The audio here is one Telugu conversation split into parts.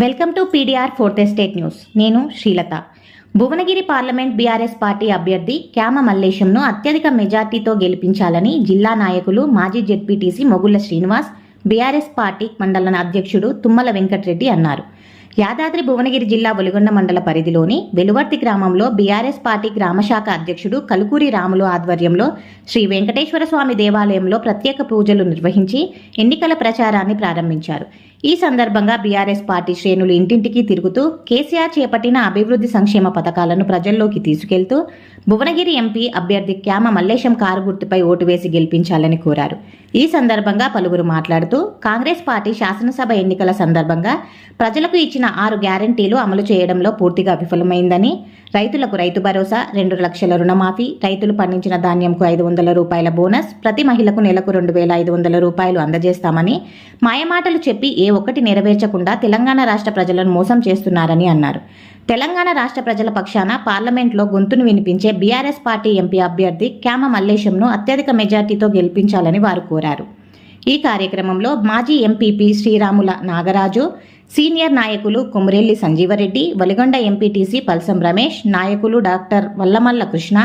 Welcome to PDR fourth estate news. నేను Srilatha. Bhuvanagiri parliament BRS party అభ్యర్థి క్యామ మల్లేశంను అత్యధిక మెజార్టీతో గెలిపించాలని జిల్లా నాయకులు మాజీ ZPTC Mogulla Srinivas BRS party మండల అధ్యక్షుడు తుమ్మల వెంకట్రెడ్డి అన్నారు. యాదాద్రి భువనగిరి జిల్లా వెలుగొండ మండల పరిధిలోని వెలువర్తి గ్రామంలో బీఆర్ఎస్ పార్టీ గ్రామశాఖ అధ్యక్షుడు కలుకూరి రాములు ఆధ్వర్యంలో శ్రీ వెంకటేశ్వర స్వామి దేవాలయంలో ప్రత్యేక పూజలు నిర్వహించి ఎన్నికల ప్రచారాన్ని ప్రారంభించారు. ఈ సందర్భంగా బీఆర్ఎస్ పార్టీ శ్రేణులు ఇంటింటికి తిరుగుతూ కేసీఆర్ చేపట్టిన అభివృద్ధి సంక్షేమ పథకాలను ప్రజల్లోకి తీసుకెళ్తూ భువనగిరి ఎంపీ అభ్యర్థి క్యామ మల్లేశం కారు గుర్తుపై ఓటు వేసి గెలిపించాలని కోరారు. ఈ సందర్భంగా పలువురు మాట్లాడుతూ కాంగ్రెస్ పార్టీ శాసనసభ ఎన్నికల సందర్భంగా ప్రజలకు ఇచ్చిన ఆరు గ్యారంటీలు అమలు చేయడంలో పూర్తిగా విఫలమైందని రైతులకు రైతు భరోసా రెండు లక్షల రుణమాఫీ రైతులు పండించిన ధాన్యంకు ఐదు వందల రూపాయల బోనస్ ప్రతి మహిళకు నెలకు రెండు వేల ఐదు వందల రూపాయలు అందజేస్తామని మాయమాటలు చెప్పి ఏ ఒక్కటి నెరవేర్చకుండా తెలంగాణ రాష్ట్ర ప్రజలను మోసం చేస్తున్నారని అన్నారు. తెలంగాణ రాష్ట్ర ప్రజల పక్షాన పార్లమెంట్లో గొంతును వినిపించే బీఆర్ఎస్ పార్టీ ఎంపీ అభ్యర్థి క్యామ మల్లేశంను అత్యధిక మెజార్టీతో గెలిపించాలని వారు కోరారు. ఈ కార్యక్రమంలో మాజీ ఎంపీపీ శ్రీరాముల నాగరాజు సీనియర్ నాయకులు కుమరెల్లి సంజీవరెడ్డి వలిగొండ ఎంపీటీసీ పల్సం రమేష్ నాయకులు డాక్టర్ వల్లమల్ల కృష్ణ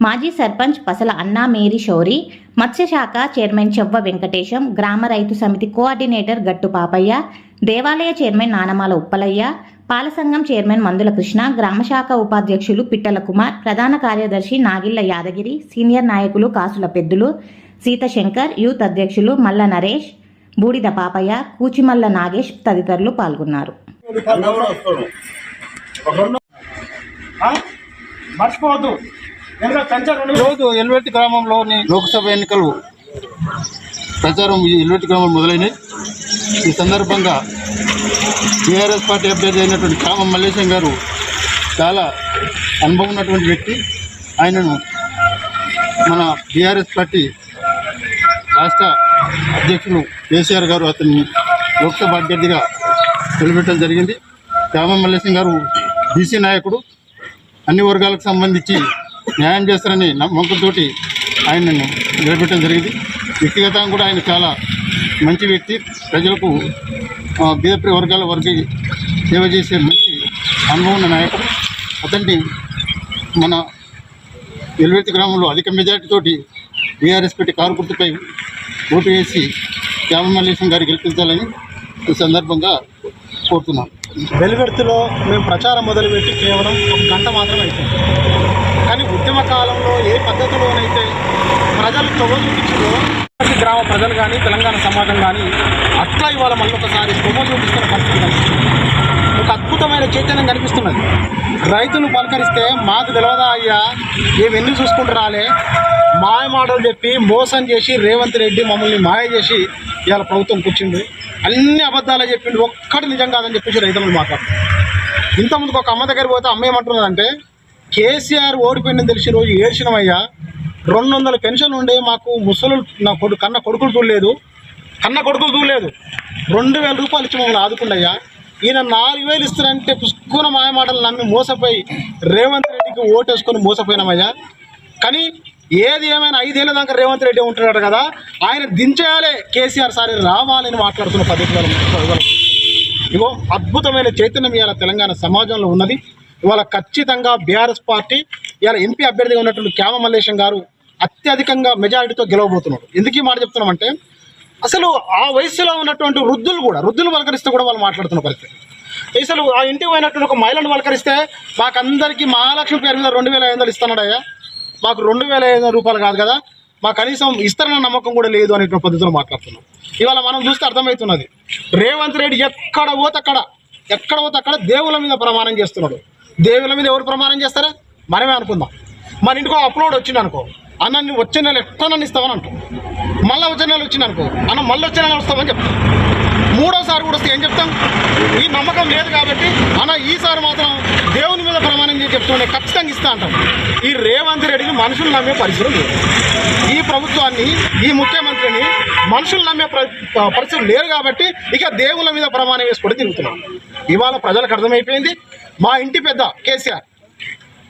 మాజీ సర్పంచ్ పసల అన్నా మేరీ శౌరి మత్స్యశాఖ చైర్మన్ చెవ్వ వెంకటేశం గ్రామ రైతు సమితి కోఆర్డినేటర్ గట్టు పాపయ్య దేవాలయ చైర్మన్ నానమాల ఉప్పలయ్య పాలసంఘం చైర్మన్ మందుల కృష్ణ గ్రామశాఖ ఉపాధ్యక్షులు పిట్టల కుమార్ ప్రధాన కార్యదర్శి నాగిళ్ళ యాదగిరి సీనియర్ నాయకులు కాసుల పెద్దులు సీతశంకర్ యూత్ అధ్యక్షులు మల్ల నరేష్ బూడిద పాపయ్య కూచిమల్ల నాగేష్ తదితరులు పాల్గొన్నారు? మర్చిపోవద్దు. ఎల్వెట్టి గ్రామంలోని లోక్సభ ఎన్నికలు ప్రచారం ఈ ఎల్వెట్టి గ్రామం మొదలైనవి ఈ సందర్భంగా టీఆర్ఎస్ పార్టీ అభ్యర్థి అయినటువంటి కామం మల్లేశం గారు చాలా అనుభవం ఉన్నటువంటి వ్యక్తి. ఆయనను మన బీఆర్ఎస్ పార్టీ రాష్ట్ర అధ్యక్షులు కేసీఆర్ గారు అతన్ని లోక్సభ అభ్యర్థిగా నిలబెట్టడం జరిగింది. కామం మల్లేసింగ్ గారు బీసీ నాయకుడు. అన్ని వర్గాలకు సంబంధించి న్యాయం చేస్తారని నమ్మకంతోటి ఆయనను నిలబెట్టడం జరిగింది. వ్యక్తిగతంగా కూడా ఆయన చాలా మంచి వ్యక్తి. ప్రజలకు ఆ, బీదప్రి వర్గాల వరకు సేవ చేసే మంచి అనుభవం ఉన్న నాయకుడు. అతన్ని మన ఎల్వెత్తి గ్రామంలో అధిక మెజార్టీతోటి బీఆర్ఎస్ పెట్టి కారు గుర్తుపై ఓటు వేసి శ్యామమల్లేశం గారు గెలిపించాలని ఈ సందర్భంగా కోరుతున్నాం. వెలువెర్తిలో మేము ప్రచారం మొదలుపెట్టి కేవలం ఒక గంట మాత్రమే అవుతుంది కానీ ఉద్యమ కాలంలో ఏ పద్ధతిలోనైతే ప్రజలు చూపించిందో ప్రతి గ్రామ ప్రజలు కానీ తెలంగాణ సమాజం కానీ అట్లా ఇవాళ మళ్ళీ ఒకసారి చూపిస్తున్న పరిస్థితి ఒక అద్భుతమైన చైతన్యం కనిపిస్తున్నది. రైతులు పలకరిస్తే మాకు తెలియదా అయ్యా? ఏవన్నీ చూసుకుంటూ రాలే? మాయ మాటలు చెప్పి మోసం చేసి రేవంత్ రెడ్డి మమ్మల్ని మాయ చేసి ఇవాళ ప్రభుత్వం కూర్చుంది. అన్ని అబద్ధాలు చెప్పిండు. ఒక్కటి నిజం కాదని చెప్పేసి రైతులు మాట్లాడుతున్నారు ఇంతకుముందుకు ఒక అమ్మ దగ్గర పోతే అమ్మ ఏమంటున్నదంటే కేసీఆర్ ఓడిపోయిందని తెలిసి రోజు ఏడ్చినమయ్యా రెండు వందల పెన్షన్ ఉండే మాకు ముసలు నా కొడు కన్న కొడుకులు చూడలేదు. కన్న కొడుకులు చూడలేదు. రెండు వేల రూపాయలు ఇచ్చి మమ్మల్ని ఆదుకుండయ్యా ఈయన నాలుగు వేలు ఇస్తారంటే పుష్కున మాయమాటలు నమ్మి మోసపోయి రేవంత్ రెడ్డికి ఓటేసుకొని మోసపోయినామయ్యా. కానీ ఏది ఏమైనా ఐదేళ్ళ దాకా రేవంత్ రెడ్డి ఉంటున్నాడు కదా ఆయన దించేయాలి కేసీఆర్ సారి రావాలని మాట్లాడుతున్న పద్ధతిలో ఇగో అద్భుతమైన చైతన్యం ఇవాళ తెలంగాణ సమాజంలో ఉన్నది. ఇవాళ ఖచ్చితంగా బీఆర్ఎస్ పార్టీ ఇవాళ ఎంపీ అభ్యర్థిగా ఉన్నటువంటి క్యామ మల్లేశం గారు అత్యధికంగా మెజారిటీతో గెలవబోతున్నాడు ఎందుకు ఈ మాట చెప్తున్నామంటే అసలు ఆ వయసులో ఉన్నటువంటి వృద్ధులు కూడా వృద్ధులు పలకరిస్తే కూడా వాళ్ళు మాట్లాడుతున్న పరిస్థితి. అసలు ఆ ఇంటికి పోయినటువంటి ఒక మహిళను పలకరిస్తే మాకందరికీ మహాలక్ష్మి పేరు మీద రెండు వేల ఐదు వందలు ఇస్తున్నాడయ్యా. మాకు రెండు వేల ఐదు వందల రూపాయలు కాదు కదా మా కనీసం ఇస్తారన్న నమ్మకం కూడా లేదు అనే పద్ధతిలో మాట్లాడుతున్నాం. ఇవాళ మనం చూస్తే అర్థమవుతున్నది. రేవంత్ రెడ్డి ఎక్కడ పోతే అక్కడ ఎక్కడ పోతే అక్కడ దేవుల మీద ప్రమాణం చేస్తున్నాడు. దేవుల మీద ఎవరు ప్రమాణం చేస్తారా? మనమే అనుకుందాం. మన ఇంటికో అప్లోడ్ వచ్చింది అనుకో అన్న నువ్వు వచ్చే నెల ఎట్లా నన్ను ఇస్తావని అంటావు. మళ్ళీ వచ్చే నెల వచ్చింది అనుకో అన్న మళ్ళీ వచ్చే నెల వస్తావని చెప్తాం మూడోసారి కూడా వస్తే ఏం చెప్తాం? ఈ నమ్మకం లేదు కాబట్టి అన్న ఈసారి మాత్రం దేవుని మీద ప్రమాణం చేసి చెప్తుండే ఖచ్చితంగా ఇస్తా అంటాం. ఈ రేవంత్ రెడ్డిని మనుషులు నమ్మే పరిస్థితులు లేదు ఈ ప్రభుత్వాన్ని ఈ ముఖ్యమంత్రిని మనుషులు నమ్మే పరిస్థితులు లేరు కాబట్టి ఇక దేవుళ్ళ మీద ప్రమాణం వేసుకొని తిరుగుతున్నాం. ఇవాళ ప్రజలకు అర్థమైపోయింది. మా ఇంటి పెద్ద కేసీఆర్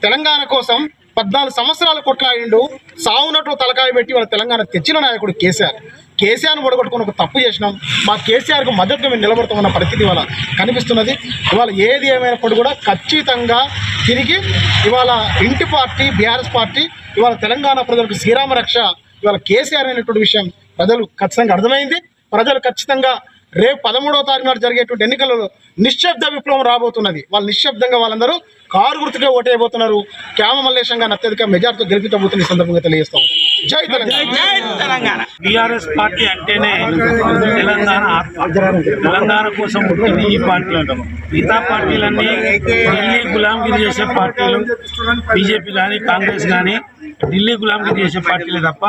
తెలంగాణ కోసం పద్నాలుగు సంవత్సరాలు కొట్లాడిండు సావునట్లు తలకాయ పెట్టి వాళ్ళ తెలంగాణ తెచ్చిన నాయకుడు కేసీఆర్. కేసీఆర్ను ఒడగొట్టుకుని ఒక తప్పు చేసినాం. మా కేసీఆర్కు మద్దతుగా మేము నిలబడుతామన్న పరిస్థితి ఇవాళ కనిపిస్తున్నది. ఇవాళ ఏది ఏమైనప్పుడు కూడా ఖచ్చితంగా తిరిగి ఇవాళ ఇంటి పార్టీ బీఆర్ఎస్ పార్టీ ఇవాళ తెలంగాణ ప్రజలకు శ్రీరామ రక్ష ఇవాళ కేసీఆర్ అనేటువంటి విషయం ప్రజలు ఖచ్చితంగా అర్థమైంది. ప్రజలు ఖచ్చితంగా రేపు పదమూడవ తారీఖు నాడు జరిగేటువంటి ఎన్నికలలో నిశ్శబ్ద విప్లవం రాబోతున్నది. వాళ్ళు నిశ్శబ్దంగా వాళ్ళందరూ కారు గుర్తుకే ఓటేయబోతున్నారు క్యామ మల్లేశం గారిని అత్యధిక మెజార్టీతో గెలిపించబోతున్న సందర్భంగా తెలియజేస్తా జై తెలంగాణ. బీఆర్ఎస్ పార్టీ అంటేనే తెలంగాణ తెలంగాణ కోసం పుట్టింది ఈ పార్టీ మిగతా పార్టీలన్నీ ఢిల్లీ గులాంగిరి చేసే పార్టీలు. బీజేపీ కానీ కాంగ్రెస్ కానీ ఢిల్లీ గులాంగిరి చేసే పార్టీలే తప్ప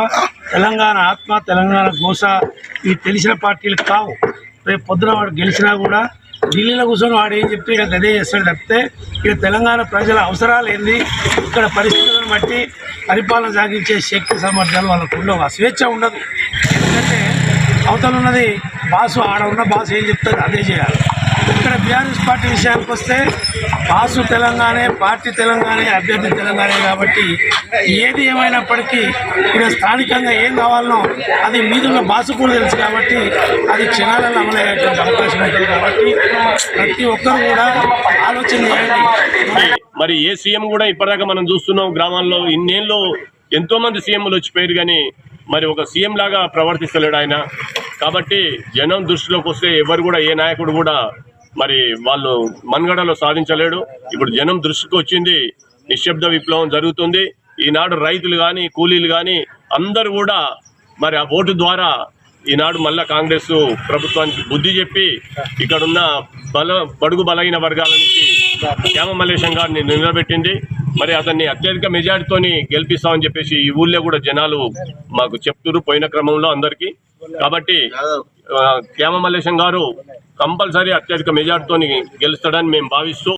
తెలంగాణ ఆత్మ తెలంగాణ గోస ఇవి తెలిసిన పార్టీలు కావు. రేపు పొద్దున వాడు గెలిచినా కూడా ఢిల్లీలో కూర్చొని వాడు ఏం చెప్తే ఇక్కడ గదే చేస్తాడు తప్పితే ఇక్కడ తెలంగాణ ప్రజల అవసరాలు ఏంది? ఇక్కడ పరిస్థితులను బట్టి పరిపాలన సాగించే శక్తి సామర్థ్యాలు వాళ్ళకు ఉండవు. స్వేచ్ఛ ఉండదు. ఎందుకంటే అవతల ఉన్నది బాసు ఆడ ఉన్న బాసు ఏం చెప్తుంది అదే చేయాలి. ఇక్కడ బీఆర్ఎస్ పార్టీ విషయానికి వస్తే బాసు తెలంగాణే పార్టీ తెలంగాణే అభ్యర్థి తెలంగాణే కాబట్టి ఏది ఏమైనప్పటికీ ఇక్కడ స్థానికంగా ఏం కావాలనో అది మీదున్న బాసు కూడా తెలుసు కాబట్టి అది క్షణాలలో అమలయ్యేటువంటి అవకాశం ఉంటుంది కాబట్టి ప్రతి ఒక్కరు కూడా ఆలోచన చేయండి. మరి ఏ సీఎం కూడా ఇప్పటిదాకా మనం చూస్తున్నాం గ్రామాల్లో ఇన్నేళ్ళు ఎంతో మంది సీఎంలు వచ్చిపోయారు కానీ మరి ఒక సీఎం లాగా ప్రవర్తిస్తలేడు ఆయన. కాబట్టి జనం దృష్టిలోకి వస్తే ఎవరు కూడా ఏ నాయకుడు కూడా మరి వాళ్ళు మనుగడలో సాధించలేడు. ఇప్పుడు జనం దృష్టికి వచ్చింది నిశ్శబ్ద విప్లవం జరుగుతుంది. ఈనాడు రైతులు కానీ కూలీలు కానీ అందరూ కూడా మరి ఆ ఓటు ద్వారా ఈనాడు మళ్ళా కాంగ్రెస్ ప్రభుత్వానికి బుద్ధి చెప్పి ఇక్కడున్న బల బడుగు బలహీన వర్గాల నుంచి శ్యామ మల్లేశం గారిని నిలబెట్టింది. మరి అతన్ని అత్యధిక మెజారిటీతోని గెలిపిస్తామని చెప్పేసి ఈ ఊళ్ళో కూడా జనాలు మాకు చెప్తున్నారు పోయిన క్రమంలో అందరికీ. కాబట్టి ఆ, శ్యామ మల్లేశం గారు కంపల్సరీ అత్యధిక మెజార్టీతో గెలుస్తాడని మేము భావిస్తూ